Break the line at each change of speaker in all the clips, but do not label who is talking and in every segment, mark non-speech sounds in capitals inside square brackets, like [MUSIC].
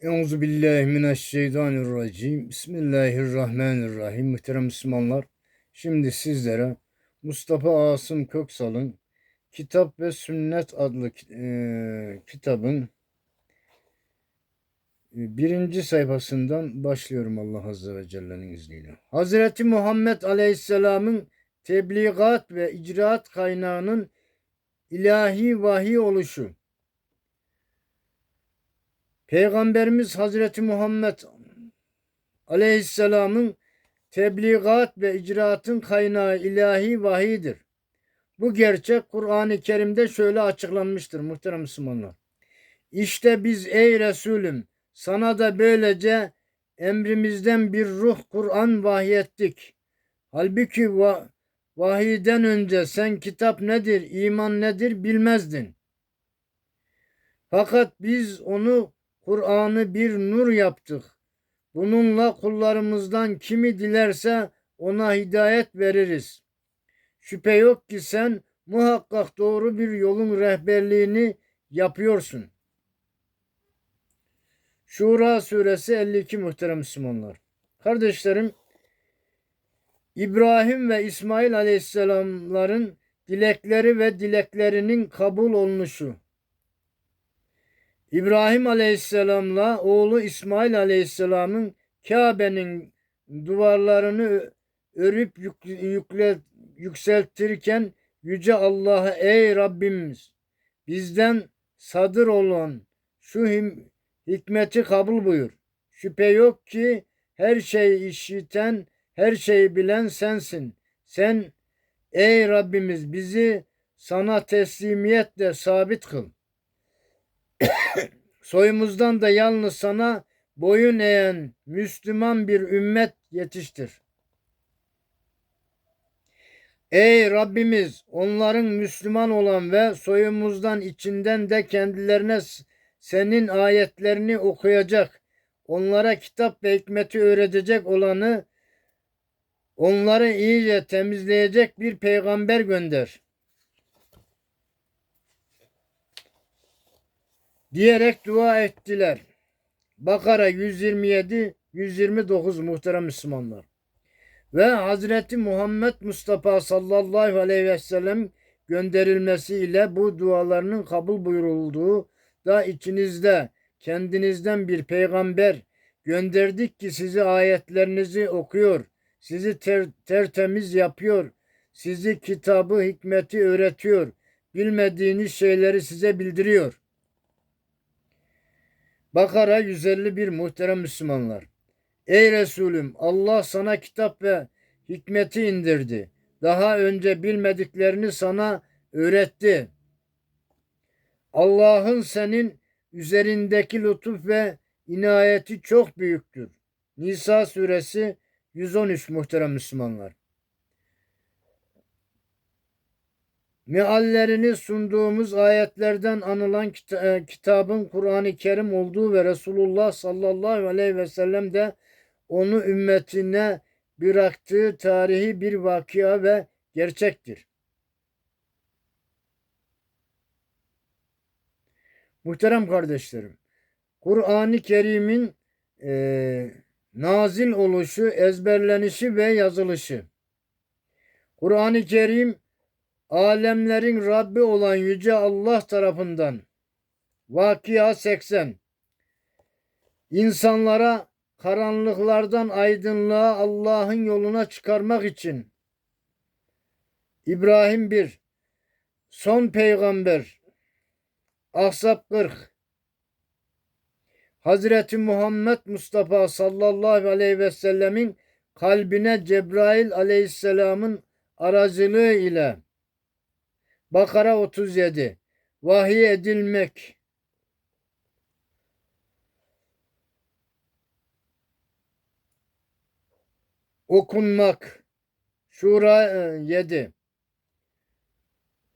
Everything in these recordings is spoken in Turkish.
Euzu billahi mineşşeytanirracim. Bismillahirrahmanirrahim. Muhterem Müslümanlar. Şimdi sizlere Mustafa Asım Köksal'ın Kitap ve Sünnet adlı e, kitabın e, birinci sayfasından başlıyorum Allah Azze ve Celle'nin izniyle. Hazreti Muhammed Aleyhisselam'ın tebliğat ve icraat kaynağının ilahi vahiy oluşu. Peygamberimiz Hazreti Muhammed Aleyhisselam'ın tebliğat ve icraatın kaynağı ilahi vahidir. Bu gerçek Kur'an-ı Kerim'de şöyle açıklanmıştır muhterem Müslümanlar. İşte biz ey Resulüm sana da böylece emrimizden bir ruh Kur'an vahyettik. Halbuki va vahiyden önce sen kitap nedir, iman nedir bilmezdin. Fakat biz onu Kur'an'ı bir nur yaptık. Bununla kullarımızdan kimi dilerse ona hidayet veririz. Şüphe yok ki sen muhakkak doğru bir yolun rehberliğini yapıyorsun. Şura suresi 52 muhterem Müslümanlar. Kardeşlerim, İbrahim ve İsmail aleyhisselamların dilekleri ve dileklerinin kabul olunuşu. İbrahim Aleyhisselam'la oğlu İsmail Aleyhisselam'ın Kabe'nin duvarlarını örüp yükle, yükseltirken Yüce Allah'a ey Rabbimiz bizden sadır olan şu hikmeti kabul buyur. Şüphe yok ki her şeyi işiten, her şeyi bilen sensin. Sen ey Rabbimiz bizi sana teslimiyetle sabit kıl. Soyumuzdan da yalnız sana boyun eğen Müslüman bir ümmet yetiştir. Ey Rabbimiz onların Müslüman olan ve soyumuzdan içinden de kendilerine senin ayetlerini okuyacak, onlara kitap ve hikmeti öğretecek olanı onları iyice temizleyecek bir peygamber gönder. Diyerek dua ettiler. Bakara 127 129 muhterem Müslümanlar. Ve Hazreti Muhammed Mustafa sallallahu aleyhi ve sellem gönderilmesiyle bu dualarının kabul buyurulduğu da içinizde kendinizden bir peygamber gönderdik ki sizi ayetlerinizi okuyor, sizi ter, tertemiz yapıyor, sizi kitabı hikmeti öğretiyor, bilmediğiniz şeyleri size bildiriyor. Bakara 151 muhterem Müslümanlar. Ey Resulüm Allah sana kitap ve hikmeti indirdi. Daha önce bilmediklerini sana öğretti. Allah'ın senin üzerindeki lütuf ve inayeti çok büyüktür. Nisa suresi 113 muhterem Müslümanlar. Meallerini sunduğumuz ayetlerden anılan e, kitabın Kur'an-ı Kerim olduğu ve Resulullah sallallahu aleyhi ve sellem de onu ümmetine bıraktığı tarihi bir vakia ve gerçektir. Muhterem kardeşlerim, Kur'an-ı Kerim'in e, nazil oluşu, ezberlenişi ve yazılışı. Kur'an-ı Kerim alemlerin Rabbi olan Yüce Allah tarafından. Vakia 80 insanlara karanlıklardan aydınlığa Allah'ın yoluna çıkarmak için. İbrahim 1 son peygamber. Ahzab 40 Hazreti Muhammed Mustafa sallallahu aleyhi ve sellemin kalbine Cebrail aleyhisselamın aracılığı ile Bakara 37 Vahiy edilmek. Okunmak. Şura 7 e,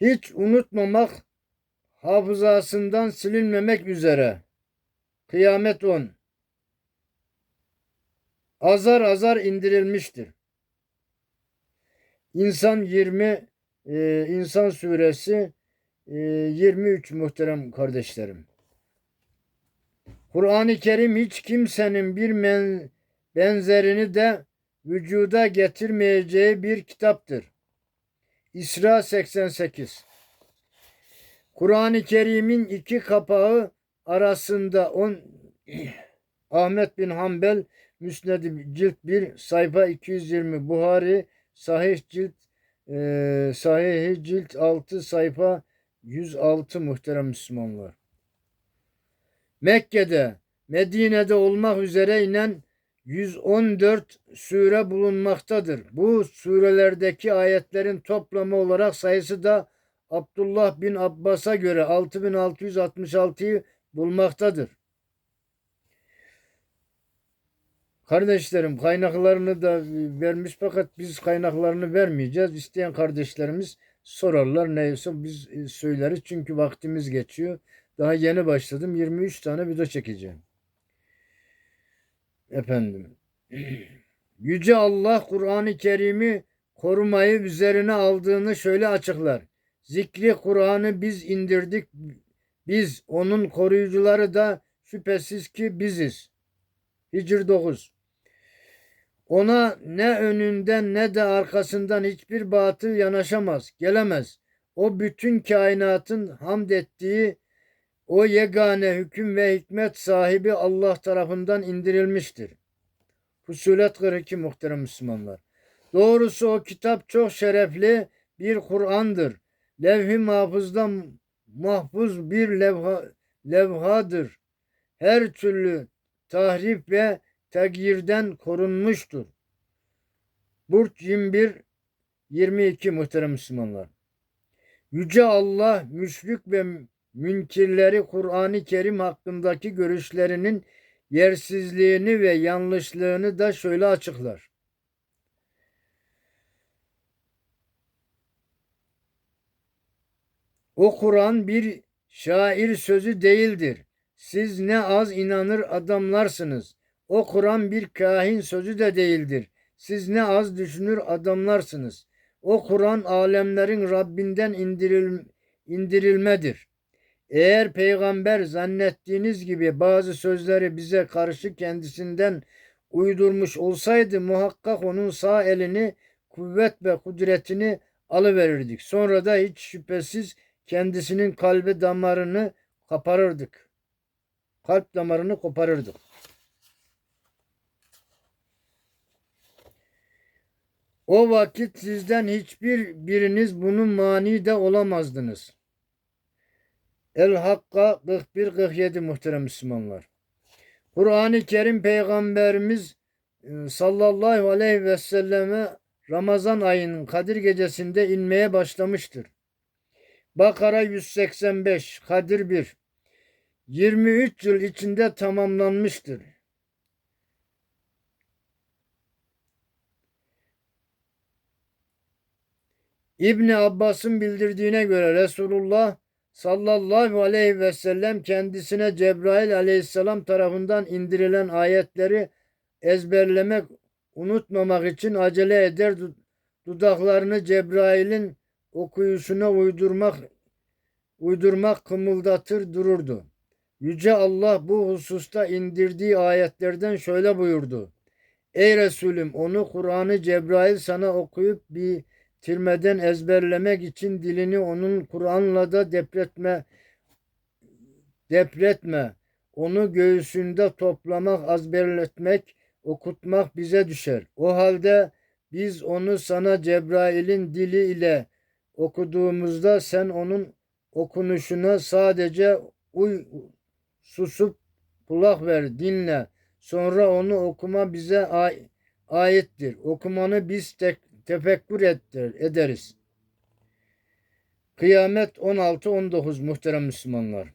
Hiç unutmamak hafızasından silinmemek üzere. Kıyamet 10 Azar azar indirilmiştir. İnsan 20 e, İnsan suresi e, 23 muhterem kardeşlerim. Kur'an-ı Kerim hiç kimsenin bir men- benzerini de vücuda getirmeyeceği bir kitaptır. İsra 88 Kur'an-ı Kerim'in iki kapağı arasında on [CLEARS THROAT] Ahmet bin Hanbel Müsned cilt 1 sayfa 220 Buhari Sahih cilt e, Sahih cilt 6 sayfa 106 muhterem Müslümanlar. Mekke'de, Medine'de olmak üzere inen 114 sure bulunmaktadır. Bu surelerdeki ayetlerin toplamı olarak sayısı da Abdullah bin Abbas'a göre 6666'yı bulmaktadır. Kardeşlerim kaynaklarını da vermiş fakat biz kaynaklarını vermeyeceğiz. İsteyen kardeşlerimiz sorarlar neyse biz e, söyleriz çünkü vaktimiz geçiyor. Daha yeni başladım. 23 tane video çekeceğim. Efendim. [CLEARS THROAT] Yüce Allah Kur'an-ı Kerim'i korumayı üzerine aldığını şöyle açıklar. Zikri Kur'an'ı biz indirdik. Biz onun koruyucuları da şüphesiz ki biziz. Hicr 9. Ona ne önünden ne de arkasından hiçbir batıl yanaşamaz, gelemez. O bütün kainatın hamd ettiği o yegane hüküm ve hikmet sahibi Allah tarafından indirilmiştir. Fusulet 42 muhterem Müslümanlar. Doğrusu o kitap çok şerefli bir Kur'an'dır. Levh-i mahfuzda mahfuz bir levha, levhadır. Her türlü tahrif ve tegyirden korunmuştur. Burç 21 22 muhterem Müslümanlar. Yüce Allah müşrik ve münkirleri Kur'an-ı Kerim hakkındaki görüşlerinin yersizliğini ve yanlışlığını da şöyle açıklar. O Kur'an bir şair sözü değildir. Siz ne az inanır adamlarsınız. O Kur'an bir kahin sözü de değildir. Siz ne az düşünür adamlarsınız. O Kur'an alemlerin Rabbinden indiril, indirilmedir. Eğer peygamber zannettiğiniz gibi bazı sözleri bize karşı kendisinden uydurmuş olsaydı muhakkak onun sağ elini kuvvet ve kudretini alıverirdik. Sonra da hiç şüphesiz kendisinin kalbi damarını kaparırdık. Kalp damarını koparırdık. O vakit sizden hiçbir biriniz bunun mani de olamazdınız. El Hakka 41-47 muhterem Müslümanlar. Kur'an-ı Kerim Peygamberimiz e, sallallahu aleyhi ve selleme Ramazan ayının Kadir gecesinde inmeye başlamıştır. Bakara 185, Kadir 1. 23 yıl içinde tamamlanmıştır. İbni Abbas'ın bildirdiğine göre Resulullah sallallahu aleyhi ve sellem kendisine Cebrail aleyhisselam tarafından indirilen ayetleri ezberlemek, unutmamak için acele eder dudaklarını Cebrail'in okuyuşuna uydurmak uydurmak kımıldatır dururdu. Yüce Allah bu hususta indirdiği ayetlerden şöyle buyurdu. Ey Resulüm onu Kur'an'ı Cebrail sana okuyup bir tirmeden ezberlemek için dilini onun Kur'an'la da depretme depretme. Onu göğsünde toplamak, azberletmek, okutmak bize düşer. O halde biz onu sana Cebrail'in dili ile okuduğumuzda sen onun okunuşuna sadece uy, susup kulak ver, dinle. Sonra onu okuma bize aittir. Okumanı biz tek, tefekkür ederiz. Kıyamet 16-19 muhterem Müslümanlar.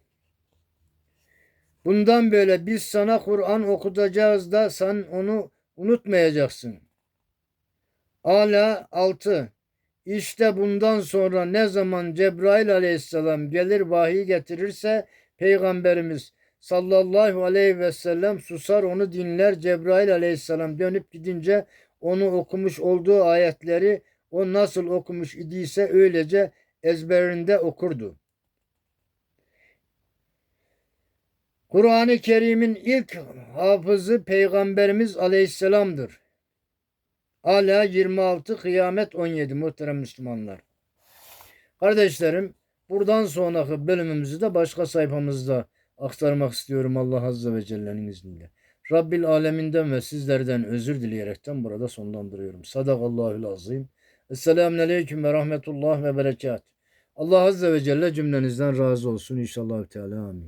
Bundan böyle biz sana Kur'an okutacağız da sen onu unutmayacaksın. Ala 6. İşte bundan sonra ne zaman Cebrail aleyhisselam gelir vahiy getirirse Peygamberimiz sallallahu aleyhi ve sellem susar onu dinler. Cebrail aleyhisselam dönüp gidince onu okumuş olduğu ayetleri o nasıl okumuş idiyse öylece ezberinde okurdu. Kur'an-ı Kerim'in ilk hafızı Peygamberimiz Aleyhisselam'dır. Ala 26, Kıyamet 17 muhterem Müslümanlar. Kardeşlerim, buradan sonraki bölümümüzü de başka sayfamızda aktarmak istiyorum Allah Azze ve Celle'nin izniyle. Rabbil aleminden ve sizlerden özür dileyerekten burada sonlandırıyorum. Sadakallahül azim. Esselamun aleyküm ve rahmetullah ve berekat. Allah Azze ve Celle cümlenizden razı olsun inşallah. Teala amin.